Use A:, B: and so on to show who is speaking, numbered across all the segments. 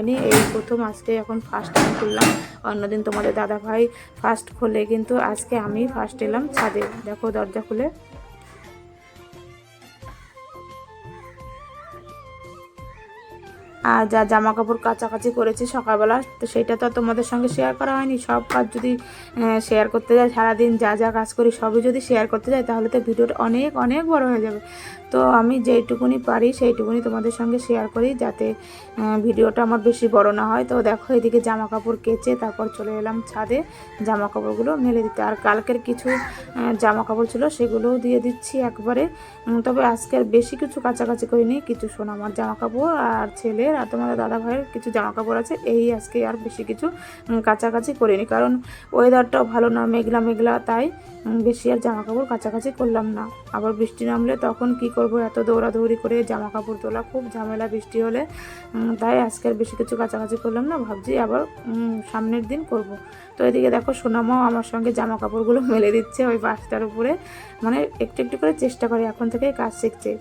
A: আমি এই প্রথম আজকে এখন ফার্স্ট টাইম খুললাম। অন্যদিন তোমাদের দাদা ভাই ফার্স্ট খোলে, কিন্তু আজকে আমি ফার্স্ট এলাম ছাদে। দেখো দরজা খুলে। আর যা জামা কাপড় কাচাকাচি করেছি সকালবেলা, তো সেটা তো তোমাদের সঙ্গে শেয়ার করা হয়নি। সব কাজ যদি শেয়ার করতে যাই, সারাদিন যা যা কাজ করি সবই যদি শেয়ার করতে যাই, তাহলে তো ভিডিওটা অনেক অনেক বড় হয়ে যাবে। তো আমি যেইটুকুনি পারি, সেইটুকুনি তোমাদের সঙ্গে শেয়ার করি, যাতে ভিডিওটা আমার বেশি বড় না হয়। তো দেখো, এদিকে জামা কাপড় কেচে তারপর চলে এলাম ছাদে জামা কাপড়গুলো মেলে দিতে। আর কালকের কিছু জামা কাপড় ছিল, সেগুলোও দিয়ে দিচ্ছি একবারে। তবে আজকে আর বেশি কিছু কাছাকাছি করিনি, কিছু সোনামার জামা কাপড় আর ছেলের আর তোমাদের দাদা ভাইয়ের কিছু জামা কাপড় আছে, এই আজকে আর বেশি কিছু কাছাকাছি করিনি। কারণ ওয়েদারটাও ভালো না, মেঘলা মেঘলা, তাই বেশি আর জামা কাপড় কাছাকাছি করলাম না। আবার বৃষ্টি নামলে তখন কি করব, এত দৌড়াদৌড়ি করে জামা কাপড় তোলা, খুব ঝামেলা বৃষ্টি হলে। তাই আজকে আর বেশি কিছু কাছাকাছি করলাম না, ভাবছি আবার সামনের দিন করব। তো এদিকে দেখো সোনামাও আমার সঙ্গে জামা কাপড়গুলো মেলে দিচ্ছে ওই বাসটার উপরে। মানে একটু একটু করে চেষ্টা করে, এখন থেকে কাজ শিখছে।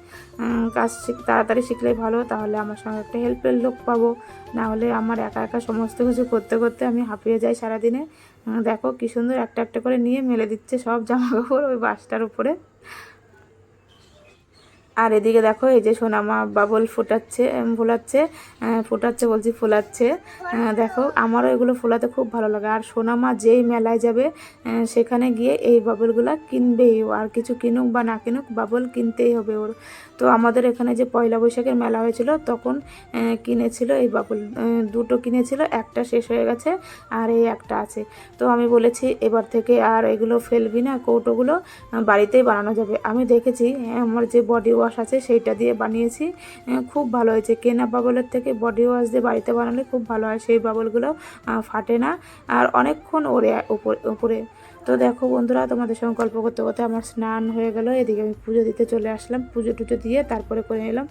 A: কাজ শিখ- তাড়াতাড়ি শিখলেই ভালো, তাহলে আমার সঙ্গে একটা হেল্পের লোক পাবো। না হলে আমার একা একা সমস্ত কিছু করতে করতে আমি হাঁপিয়ে যাই সারাদিনে। দেখো কি সুন্দর একটা একটা করে নিয়ে মেলে দিচ্ছে সব জামা কাপড় ওই বাসটার উপরে। আর এদিকে দেখো এই যে সোনামা বাবল ফোটাচ্ছে ফোলাচ্ছে ফোটাচ্ছে বলছি ফোলাচ্ছে। দেখো আমারও এগুলো ফোলাতে খুব ভালো লাগে। আর সোনামা যেই মেলায় যাবে সেখানে গিয়ে এই বাবলগুলো কিনবেই। আর কিছু কিনুক বা না কিনুক বাবল কিনতেই হবে ওর। তো আমাদের এখানে যে পয়লা বৈশাখের মেলা হয়েছিল, তখন কিনেছিল এই বাবল দুটো কিনেছিল, একটা শেষ হয়ে গেছে আর এই একটা আছে। তো আমি বলেছি, এবার থেকে আর এগুলো ফেলবি না, কৌটোগুলো বাড়িতেই বানানো যাবে। আমি দেখেছি আমার যে বডি ওয়াশ আছে সেইটা দিয়ে বানিয়েছি খুব ভালো হয়েছে। কেনা বাবলের থেকে বডি ওয়াশ দিয়ে বাড়িতে বানালে খুব ভালো হয়, সেই বাবলগুলো ফাটে না। আর অনেকক্ষণ ওরে উপরে তো দেখো বন্ধুরা, তোমাদের সঙ্গে গল্প করতে করতে আমার স্নান হয়ে গেল। এদিকে আমি পুজো দিতে চলে আসলাম। পুজো টুজো দিয়ে তারপরে করে নিলাম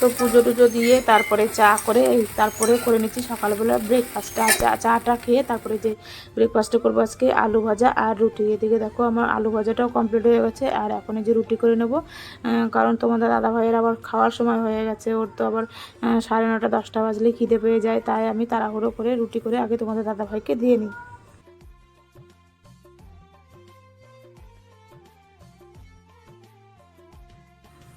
A: তো পুজো টুজো দিয়ে তারপরে চা করে তারপরে করে নিচ্ছি সকালবেলা ব্রেকফাস্টটা চা, চাটা খেয়ে তারপরে যে ব্রেকফাস্টটা করব আজকে, আলু ভাজা আর রুটি। এদিকে দেখো আমার আলু ভাজাটাও কমপ্লিট হয়ে গেছে। আর এখন যে রুটি করে নেব। কারণ তোমাদের দাদা ভাইয়ের আবার খাওয়ার সময় হয়ে গেছে। ওর তো আবার সাড়ে নটা, দশটা বাজলে খিদে পেয়ে যায়। তাই আমি তাড়াহুড়ো করে রুটি করে আগে তোমাদের দাদা ভাইকে দিয়ে নিই।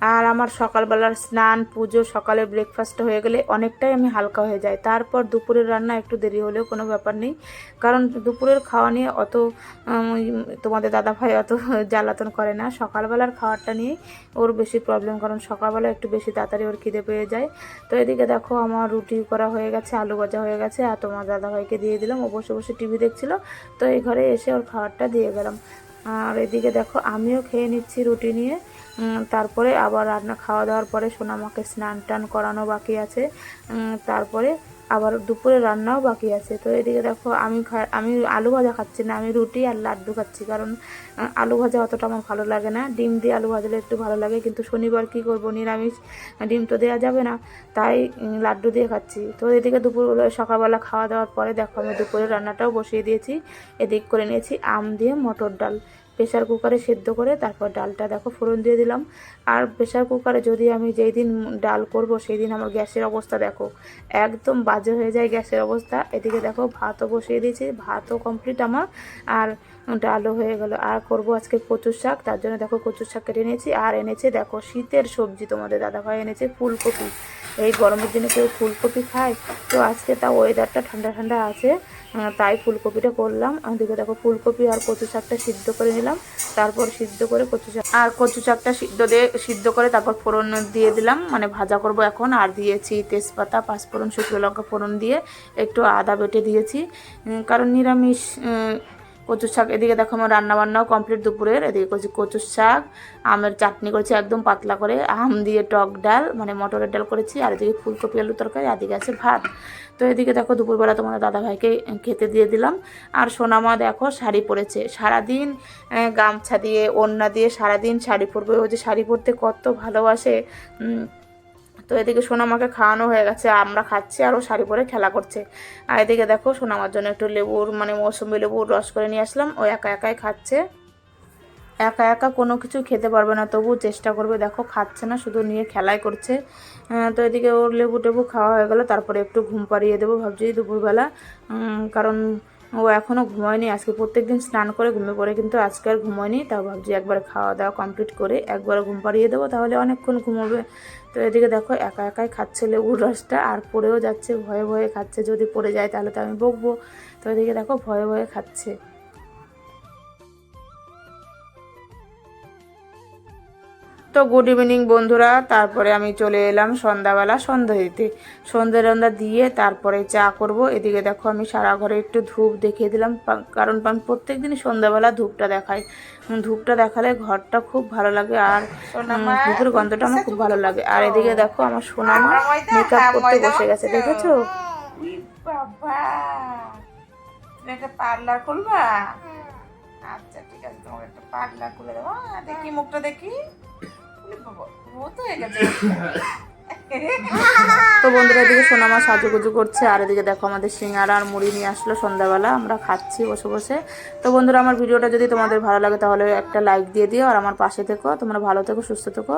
A: আর আমার সকালবেলার স্নান, পুজো, সকালে ব্রেকফাস্ট হয়ে গেলে অনেকটাই আমি হালকা হয়ে যাই। তারপর দুপুরের রান্না একটু দেরি হলেও কোনো ব্যাপার নেই। কারণ দুপুরের খাওয়া নিয়ে অত তোমাদের দাদা ভাই অত জ্বালাতন করে না। সকালবেলার খাওয়ারটা নিয়ে ওর বেশি প্রবলেম কারণ সকালবেলা একটু বেশি তাড়াতাড়ি ওর খিদে পেয়ে যায়। তো এদিকে দেখো আমার রুটি করা হয়ে গেছে, আলু ভাজা হয়ে গেছে, আর তোমার দাদা ভাইকে দিয়ে দিলাম। ও বসে বসে টিভি দেখছিল। তো এই ঘরে এসে ওর খাবারটা দিয়ে গেলাম। আর এদিকে দেখো, আমিও খেয়ে নিচ্ছি রুটি নিয়ে। তারপরে আবার রান্না খাওয়া দাওয়ার পরে সোনামাকে স্নান টান করানো বাকি আছে। তারপরে আবার দুপুরে রান্নাও বাকি আছে। তো এদিকে দেখো, আমি আমি আলু ভাজা খাচ্ছি না, আমি রুটি আর লাড্ডু খাচ্ছি। কারণ আলু ভাজা অতটা আমার ভালো লাগে না। ডিম দিয়ে আলু ভাজলে একটু ভালো লাগে, কিন্তু শনিবার কি করব? নিরামিষ ডিম তো দেওয়া যাবে না, তাই লাড্ডু দিয়ে খাচ্ছি। তো এদিকে দুপুর সকালবেলা খাওয়া দাওয়ার পরে দেখো, আমি দুপুরে রান্নাটাও বসিয়ে দিয়েছি। এদিক করে নিয়েছি আম দিয়ে মটর ডাল। প্রেশার কুকারে সেদ্ধ করে তারপর ডালটা দেখো ফোড়ন দিয়ে দিলাম। আর প্রেশার কুকারে যদি আমি যেই দিন ডাল করব সেই দিন আমার গ্যাসের অবস্থা দেখো, একদম বাজে হয়ে যায় গ্যাসের অবস্থা। এদিকে দেখো ভাতও বসিয়ে দিয়েছি, ভাতও কমপ্লিট আমার, আর ডালও হয়ে গেল। আর করব আজকে কচুর শাক, তার জন্য দেখো কচুর শাক কেটে নিয়েছি। আর এনেছে দেখো শীতের সবজি, তোমাদের দাদাভাই এনেছে ফুলকপি। এই গরমের দিনে কেউ ফুলকপি খায়, তো আজকে তা ওয়েদারটা ঠান্ডা ঠান্ডা আছে। তাই ফুলকপিটা করলাম। দেখে, দেখো, ফুলকপি আর কচু শাকটা সিদ্ধ করে নিলাম। তারপর সিদ্ধ করে কচু শাক আর কচু শাকটা সিদ্ধ দিয়ে সিদ্ধ করে তারপর ফোড়ন দিয়ে দিলাম। মানে ভাজা করব এখন। আর দিয়েছি তেজপাতা, পাঁচফোড়ন, শুকনো লঙ্কা ফোড়ন দিয়ে একটু আদা বেটে দিয়েছি। কারণ নিরামিষ কচুর শাক, এদিকে দেখো আমার রান্না বান্নাও কমপ্লিট দুপুরের, এদিকে করছি কচুর শাক, আমের চাটনি করেছি একদম পাতলা করে, আম দিয়ে টক ডাল মানে মটরের ডাল করেছি, আর এদিকে ফুলকপি আলু তরকারি এদিকে আছে ভাত। তো এদিকে দেখো দুপুরবেলা তোমাদের দাদা ভাইকে খেতে দিয়ে দিলাম। আর সোনামা দেখো শাড়ি পরেছে, সারাদিন গামছা দিয়ে, ওড়না দিয়ে সারাদিন শাড়ি পরবে। ও যে শাড়ি পরতে কত ভালোবাসে তো এদিকে সোনামাকে খাওয়ানো হয়ে গেছে, আমরা খাচ্ছি আর ও শাড়ি পরে খেলা করছে। আর এদিকে দেখো সোনামার জন্য একটু লেবুর মানে মৌসুমি লেবুর রস করে নিয়ে আসলাম। ও একা একাই খাচ্ছে। একা একা কোনো কিছু খেতে পারবে না তবু চেষ্টা করবে। দেখো, খাচ্ছে না, শুধু নিয়ে খেলাই করছে। তো এদিকে ওর লেবু টেবু খাওয়া হয়ে গেলো, তারপরে একটু ঘুম পাড়িয়ে দেবো ভাবছি দুপুরবেলা। কারণ ও এখনও ঘুমায়নি। আজকে প্রত্যেক দিন স্নান করে ঘুমিয়ে পড়ে কিন্তু আজকে আর ঘুমায়নি। তাও ভাবছি একবার খাওয়া দাওয়া কমপ্লিট করে একবার ঘুম পাড়িয়ে দেবো, তাহলে অনেকক্ষণ ঘুমোবে। তো এদিকে দেখো একা একাই খাচ্ছে লেবুর রসটা আর পড়েও যাচ্ছে, ভয়ে ভয়ে খাচ্ছে। যদি পড়ে যায় তাহলে তো আমি বকবো। তো এদিকে দেখো ভয়ে ভয়ে খাচ্ছে। তো গুড ইভিনিং বন্ধুরা। তারপরে আমি চলে এলাম সন্ধ্যাবেলা সন্ধ্যা দিতে সন্ধ্যা রন্ধা দিয়ে তারপরে চা করব। এদিকে দেখো আমি সারা ঘরে একটু ধূপ দেখিয়ে দিলাম কারণ আমি প্রত্যেক দিন সন্ধ্যাবেলা ধূপটা দেখাই। ধূপটা দেখালে ঘরটা খুব ভালো লাগে আর ধূপের গন্ধটা আমার খুব ভালো লাগে। আর এদিকে দেখো আমার সোনামা মেকআপ করতে বসে গেছে দেখেছ?
B: একটা পার্লার খুলবা? আচ্ছা ঠিক আছে তোমাকে একটা পার্লার খুলে দেবো। দেখি মুখটা দেখি।
A: তো বন্ধুরা, এদিকে সোনামা সাজুগুজু করছে, আর এদিকে দেখো আমাদের সিঙ্গারা আর মুড়ি নিয়ে আসলো সন্ধ্যাবেলা। আমরা খাচ্ছি বসে বসে। তো বন্ধুরা, আমার ভিডিওটা যদি তোমাদের ভালো লাগে, তাহলে একটা লাইক দিয়ে দিও, আর আমার পাশে থেকো। তোমরা ভালো থেকো, সুস্থ থেকো।